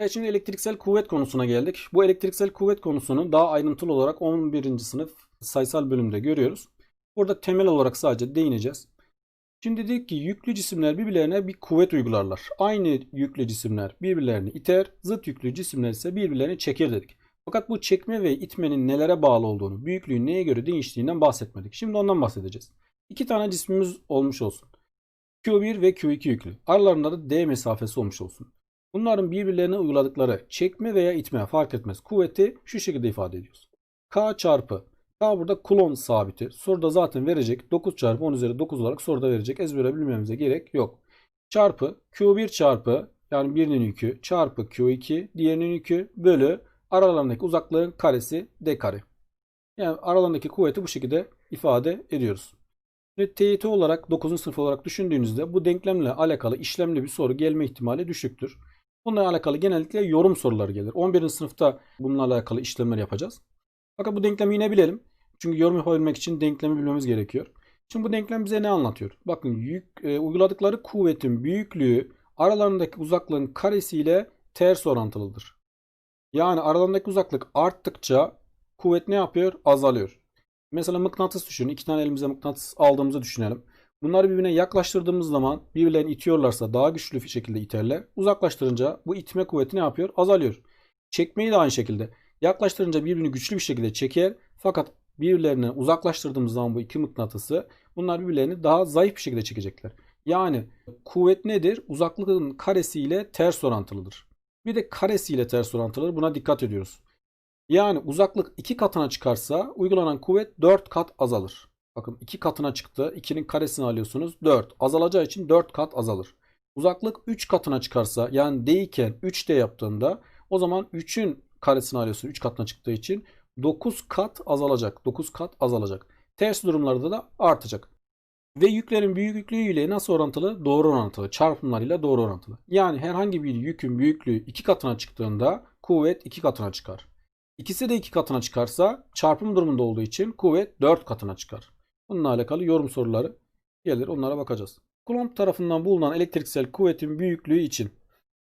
Evet şimdi elektriksel kuvvet konusuna geldik. Bu elektriksel kuvvet konusunu daha ayrıntılı olarak 11. sınıf sayısal bölümde görüyoruz. Burada temel olarak sadece değineceğiz. Şimdi dedik ki yüklü cisimler birbirlerine bir kuvvet uygularlar. Aynı yüklü cisimler birbirlerini iter, zıt yüklü cisimler ise birbirlerini çeker dedik. Fakat bu çekme ve itmenin nelere bağlı olduğunu, büyüklüğün neye göre değiştiğinden bahsetmedik. Şimdi ondan bahsedeceğiz. İki tane cismimiz olmuş olsun. Q1 ve Q2 yüklü. Aralarında da D mesafesi olmuş olsun. Bunların birbirlerine uyguladıkları çekme veya itme fark etmez kuvveti şu şekilde ifade ediyoruz. K çarpı K burada kulon sabiti. Soruda zaten verecek. 9 çarpı 10 üzeri 9 olarak soruda verecek. Ezbere bilmemize gerek yok. Çarpı Q1 çarpı yani birinin yükü çarpı Q2 diğerinin yükü bölü aralarındaki uzaklığın karesi D kare. Yani aralarındaki kuvveti bu şekilde ifade ediyoruz. Ve TYT olarak 9. sınıf olarak düşündüğünüzde bu denklemle alakalı işlemli bir soru gelme ihtimali düşüktür. Bununla alakalı genellikle yorum soruları gelir. 11. sınıfta bununla alakalı işlemler yapacağız. Fakat bu denklemi yine bilelim. Çünkü yorum yapabilmek için denklemi bilmemiz gerekiyor. Şimdi bu denklem bize ne anlatıyor? Bakın yük, e, uyguladıkları kuvvetin büyüklüğü aralarındaki uzaklığın karesiyle ters orantılıdır. Yani aralarındaki uzaklık arttıkça kuvvet ne yapıyor? Azalıyor. Mesela mıknatıs düşünün. İki tane elimize mıknatıs aldığımızı düşünelim. Bunları birbirine yaklaştırdığımız zaman birbirlerini itiyorlarsa daha güçlü bir şekilde iterler. Uzaklaştırınca bu itme kuvveti ne yapıyor? Azalıyor. Çekmeyi de aynı şekilde. Yaklaştırınca birbirini güçlü bir şekilde çeker. Fakat birbirlerine uzaklaştırdığımız zaman bu iki mıknatısı bunlar birbirlerini daha zayıf bir şekilde çekecekler. Yani kuvvet nedir? Uzaklığın karesiyle ters orantılıdır. Bir de karesiyle ters orantılıdır. Buna dikkat ediyoruz. Yani uzaklık 2 katına çıkarsa uygulanan kuvvet 4 kat azalır. Bakın 2 katına çıktı. 2'nin karesini alıyorsunuz. 4. Azalacağı için 4 kat azalır. Uzaklık 3 katına çıkarsa yani D iken 3D yaptığında o zaman 3'ün karesini alıyorsun 3 katına çıktığı için 9 kat azalacak. 9 kat azalacak. Ters durumlarda da artacak. Ve yüklerin büyüklüğü ile nasıl orantılı? Doğru orantılı. Çarpımlarıyla doğru orantılı. Yani herhangi bir yükün büyüklüğü 2 katına çıktığında kuvvet 2 katına çıkar. İkisi de 2 katına çıkarsa çarpım durumunda olduğu için kuvvet 4 katına çıkar. Bununla alakalı yorum soruları gelir. Onlara bakacağız. Coulomb tarafından bulunan elektriksel kuvvetin büyüklüğü için.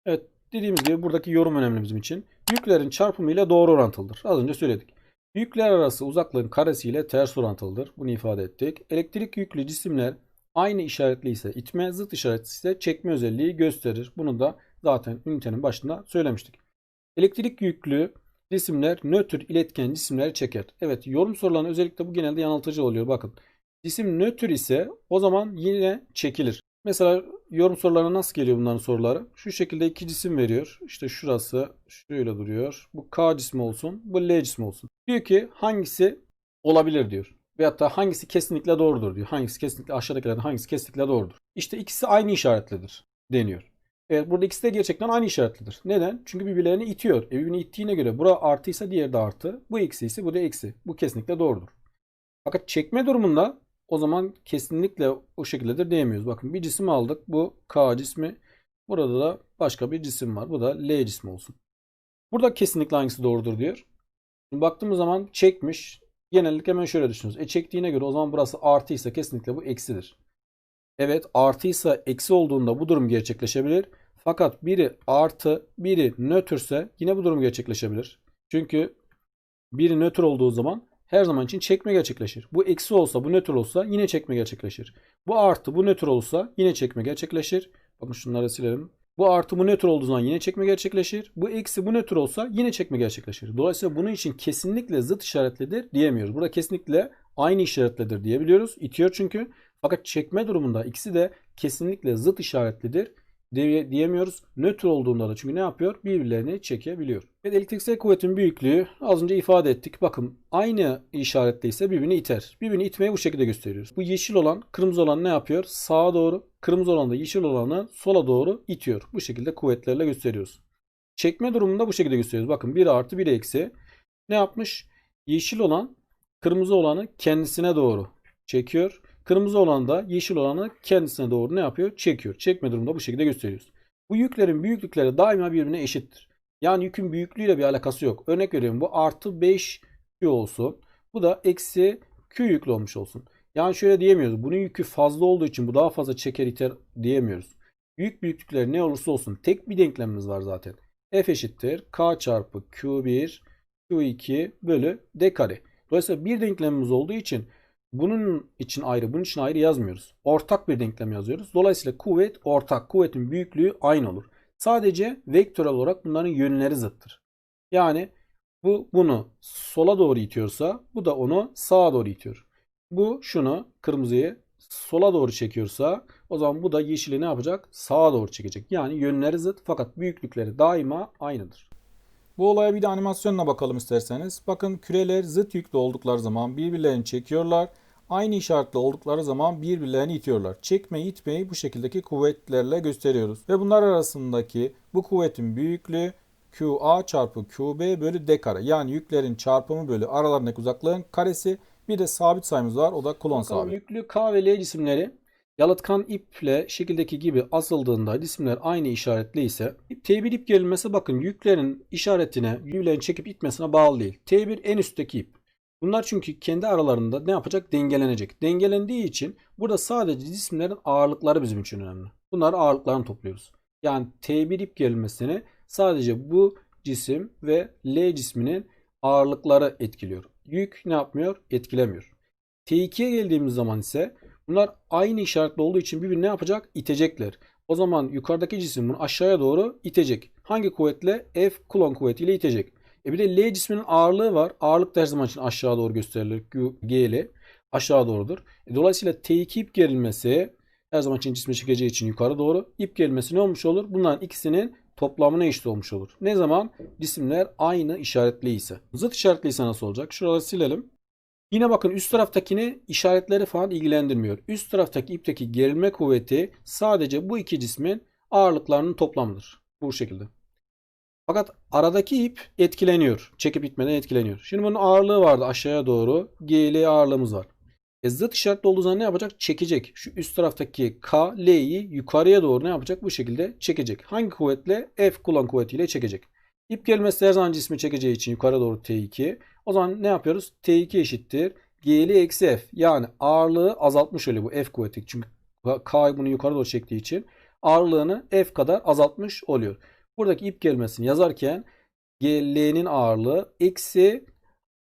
Evet dediğimiz gibi buradaki yorum önemli bizim için. Yüklerin çarpımı ile doğru orantılıdır. Az önce söyledik. Yükler arası uzaklığın karesi ile ters orantılıdır. Bunu ifade ettik. Elektrik yüklü cisimler aynı işaretli ise itme, zıt işaretli ise çekme özelliği gösterir. Bunu da zaten ünitenin başında söylemiştik. Elektrik yüklü cisimler nötr iletken cisimleri çeker. Evet yorum sorularının özellikle bu genelde yanıltıcı oluyor. Bakın cisim nötr ise o zaman yine çekilir. Mesela yorum sorularına nasıl geliyor bunların soruları? Şu şekilde iki cisim veriyor. İşte şurası şöyle duruyor. Bu K cismi olsun. Bu L cismi olsun. Diyor ki hangisi olabilir diyor. Veyahut da hangisi kesinlikle doğrudur diyor. Hangisi kesinlikle aşağıdakilerden hangisi kesinlikle doğrudur. İşte ikisi aynı işaretlidir deniyor. Evet burada ikisi de gerçekten aynı işaretlidir. Neden? Çünkü birbirlerini itiyor. E birbirini ittiğine göre bura artıysa diğeri de artı. Bu eksi ise bu da eksi. Bu kesinlikle doğrudur. Fakat çekme durumunda o zaman kesinlikle o şekildedir diyemiyoruz. Bakın bir cisim aldık. Bu K cismi. Burada da başka bir cisim var. Bu da L cismi olsun. Burada kesinlikle hangisi doğrudur diyor. Şimdi baktığımız zaman çekmiş. Genellikle hemen şöyle düşünüyoruz. E çektiğine göre o zaman burası artıysa kesinlikle bu eksidir. Evet artıysa eksi olduğunda bu durum gerçekleşebilir. Fakat biri artı biri nötrse yine bu durum gerçekleşebilir. Çünkü biri nötr olduğu zaman her zaman için çekme gerçekleşir. Bu eksi olsa bu nötr olsa yine çekme gerçekleşir. Bu artı bu nötr olsa yine çekme gerçekleşir. Bakın şunları silelim. Bu artı bu nötr olduğu zaman yine çekme gerçekleşir. Bu eksi bu nötr olsa yine çekme gerçekleşir. Dolayısıyla bunun için kesinlikle zıt işaretlidir diyemiyoruz. Burada kesinlikle aynı işaretlidir diyebiliyoruz. İtiyor çünkü. Fakat çekme durumunda ikisi de kesinlikle zıt işaretlidir diye, diyemiyoruz. Nötr olduğunda da çünkü ne yapıyor? Birbirlerini çekebiliyor. Evet, elektriksel kuvvetin büyüklüğü az önce ifade ettik. Bakın aynı işaretle ise birbirini iter. Birbirini itmeyi bu şekilde gösteriyoruz. Bu yeşil olan kırmızı olan ne yapıyor? Sağa doğru. Kırmızı olan da yeşil olanı sola doğru itiyor. Bu şekilde kuvvetlerle gösteriyoruz. Çekme durumunda bu şekilde gösteriyoruz. Bakın 1 artı 1 eksi. Ne yapmış? Yeşil olan kırmızı olanı kendisine doğru çekiyor. Kırmızı olan da yeşil olanı kendisine doğru ne yapıyor? Çekiyor. Çekme durumunda bu şekilde gösteriyoruz. Bu yüklerin büyüklükleri daima birbirine eşittir. Yani yükün büyüklüğüyle bir alakası yok. Örnek veriyorum bu artı 5 Q olsun. Bu da eksi Q yüklü olmuş olsun. Yani şöyle diyemiyoruz. Bunun yükü fazla olduğu için bu daha fazla çeker iter diyemiyoruz. Büyük büyüklükleri ne olursa olsun tek bir denklemimiz var zaten. F eşittir K çarpı Q1 Q2 bölü D kare. Dolayısıyla bir denklemimiz olduğu için bunun için ayrı, bunun için ayrı yazmıyoruz. Ortak bir denklem yazıyoruz. Dolayısıyla kuvvet ortak. Kuvvetin büyüklüğü aynı olur. Sadece vektörel olarak bunların yönleri zıttır. Yani bu bunu sola doğru itiyorsa bu da onu sağa doğru itiyor. Bu şunu kırmızıyı sola doğru çekiyorsa o zaman bu da yeşili ne yapacak? Sağa doğru çekecek. Yani yönleri zıt fakat büyüklükleri daima aynıdır. Bu olaya bir de animasyonla bakalım isterseniz. Bakın küreler zıt yüklü oldukları zaman birbirlerini çekiyorlar. Aynı işaretli oldukları zaman birbirlerini itiyorlar. Çekme itmeyi bu şekildeki kuvvetlerle gösteriyoruz. Ve bunlar arasındaki bu kuvvetin büyüklüğü QA çarpı QB bölü D kare. Yani yüklerin çarpımı bölü aralarındaki uzaklığın karesi. Bir de sabit sayımız var. O da Bakalım sabit. yüklü K ve L cisimleri yalıtkan iple şekildeki gibi asıldığında cisimler aynı işaretli ise T1 ip gerilmesi bakın yüklerin işaretine, yüklerin çekip itmesine bağlı değil. T1 en üstteki ip. Bunlar çünkü kendi aralarında ne yapacak? Dengelenecek. Dengelendiği için burada sadece cisimlerin ağırlıkları bizim için önemli. Bunları ağırlıklarını topluyoruz. Yani T1 ip gerilmesini sadece bu cisim ve L cisminin ağırlıkları etkiliyor. Yük ne yapmıyor? Etkilemiyor. T2'ye geldiğimiz zaman ise bunlar aynı işaretli olduğu için birbirini ne yapacak? İtecekler. O zaman yukarıdaki cisim bunu aşağıya doğru itecek. Hangi kuvvetle? F Coulomb kuvvetiyle itecek. E bir de L cisminin ağırlığı var. Ağırlık da her zaman için aşağı doğru gösterilir. GL aşağı doğrudur. E dolayısıyla T2 ip gerilmesi her zaman için cismi çekeceği için yukarı doğru. İp gerilmesi ne olmuş olur? Bunların ikisinin toplamına eşit olmuş olur. Ne zaman? Cisimler aynı işaretli ise. Zıt işaretli ise nasıl olacak? Şuraları silelim. Yine bakın üst taraftakini işaretleri falan ilgilendirmiyor. Üst taraftaki ipteki gerilme kuvveti sadece bu iki cismin ağırlıklarının toplamıdır. Bu şekilde. Fakat aradaki ip etkileniyor. Çekip itmeden etkileniyor. Şimdi bunun ağırlığı vardı aşağıya doğru. GL ağırlığımız var. E zıt işaretli olduğu zaman ne yapacak? Çekecek. Şu üst taraftaki K, L'yi yukarıya doğru ne yapacak? Bu şekilde çekecek. Hangi kuvvetle? F kullan kuvvetiyle çekecek. İp gelmesi her zaman cismi çekeceği için yukarı doğru T2. O zaman ne yapıyoruz? T2 eşittir. G'li eksi F. Yani ağırlığı azaltmış oluyor bu F kuvveti. Çünkü K bunu yukarı doğru çektiği için ağırlığını F kadar azaltmış oluyor. Buradaki ip gelmesini yazarken L'nin ağırlığı eksi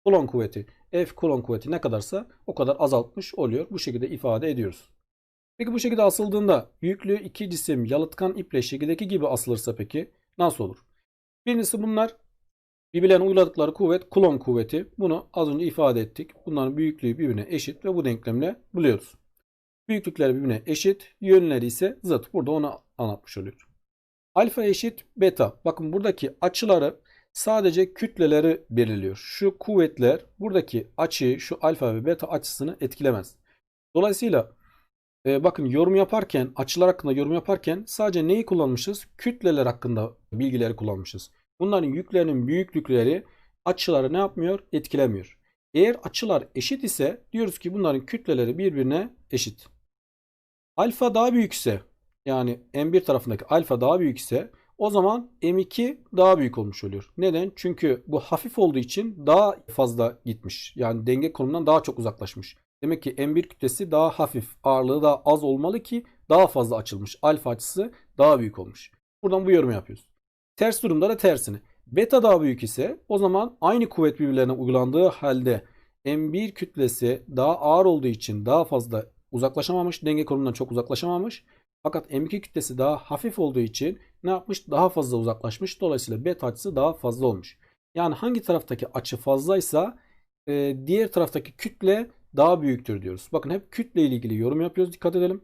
Coulomb kuvveti. F Coulomb kuvveti ne kadarsa o kadar azaltmış oluyor. Bu şekilde ifade ediyoruz. Peki bu şekilde asıldığında yüklü iki cisim yalıtkan iple şekildeki gibi asılırsa peki nasıl olur? Birincisi bunlar birbirlerine uyguladıkları kuvvet Coulomb kuvveti. Bunu az önce ifade ettik. Bunların büyüklüğü birbirine eşit ve bu denklemle buluyoruz. Büyüklükleri birbirine eşit, yönleri ise zıt. Burada onu anlatmış oluyor. Alfa eşit beta. Bakın buradaki açıları sadece kütleleri belirliyor. Şu kuvvetler buradaki açıyı, şu alfa ve beta açısını etkilemez. Dolayısıyla e, bakın yorum yaparken, açılar hakkında yorum yaparken sadece neyi kullanmışız? Kütleler hakkında bilgileri kullanmışız. Bunların yüklerinin büyüklükleri açıları ne yapmıyor? Etkilemiyor. Eğer açılar eşit ise diyoruz ki bunların kütleleri birbirine eşit. Alfa daha büyükse yani M1 tarafındaki alfa daha büyük ise o zaman M2 daha büyük olmuş oluyor. Neden? Çünkü bu hafif olduğu için daha fazla gitmiş. Yani denge konumundan daha çok uzaklaşmış. Demek ki M1 kütlesi daha hafif, ağırlığı daha az olmalı ki daha fazla açılmış. Alfa açısı daha büyük olmuş. Buradan bu yorumu yapıyoruz. Ters durumda da tersini. Beta daha büyük ise o zaman aynı kuvvet birbirlerine uygulandığı halde M1 kütlesi daha ağır olduğu için daha fazla uzaklaşamamış. Denge konumundan çok uzaklaşamamış. Fakat M2 kütlesi daha hafif olduğu için ne yapmış? Daha fazla uzaklaşmış. Dolayısıyla beta açısı daha fazla olmuş. Yani hangi taraftaki açı fazlaysa e, diğer taraftaki kütle daha büyüktür diyoruz. Bakın hep kütle ile ilgili yorum yapıyoruz. Dikkat edelim.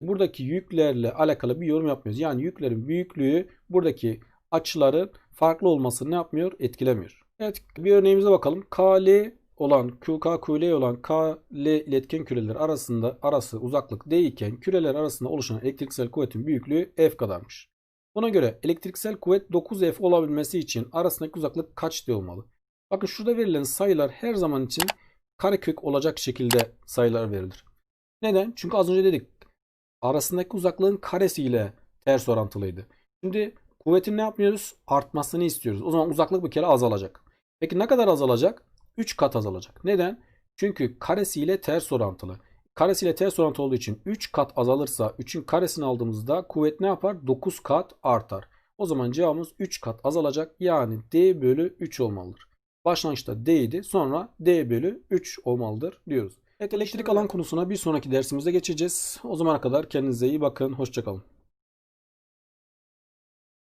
Buradaki yüklerle alakalı bir yorum yapmıyoruz. Yani yüklerin büyüklüğü buradaki açıların farklı olmasını ne yapmıyor? Etkilemiyor. Evet bir örneğimize bakalım. KL olan QK QL olan KL iletken küreler arasında arası uzaklık D iken küreler arasında oluşan elektriksel kuvvetin büyüklüğü F kadarmış. Buna göre elektriksel kuvvet 9F olabilmesi için arasındaki uzaklık kaç D olmalı? Bakın şurada verilen sayılar her zaman için karekök olacak şekilde sayılar verilir. Neden? Çünkü az önce dedik arasındaki uzaklığın karesiyle ters orantılıydı. Şimdi kuvvetin ne yapmıyoruz? Artmasını istiyoruz. O zaman uzaklık bir kere azalacak. Peki ne kadar azalacak? 3 kat azalacak. Neden? Çünkü karesiyle ters orantılı. Karesiyle ters orantılı olduğu için 3 kat azalırsa 3'ün karesini aldığımızda kuvvet ne yapar? 9 kat artar. O zaman cevabımız 3 kat azalacak. Yani D bölü 3 olmalıdır. Başlangıçta D idi. Sonra D bölü 3 olmalıdır diyoruz. Evet elektrik alan konusuna bir sonraki dersimizde geçeceğiz. O zamana kadar kendinize iyi bakın. Hoşçakalın.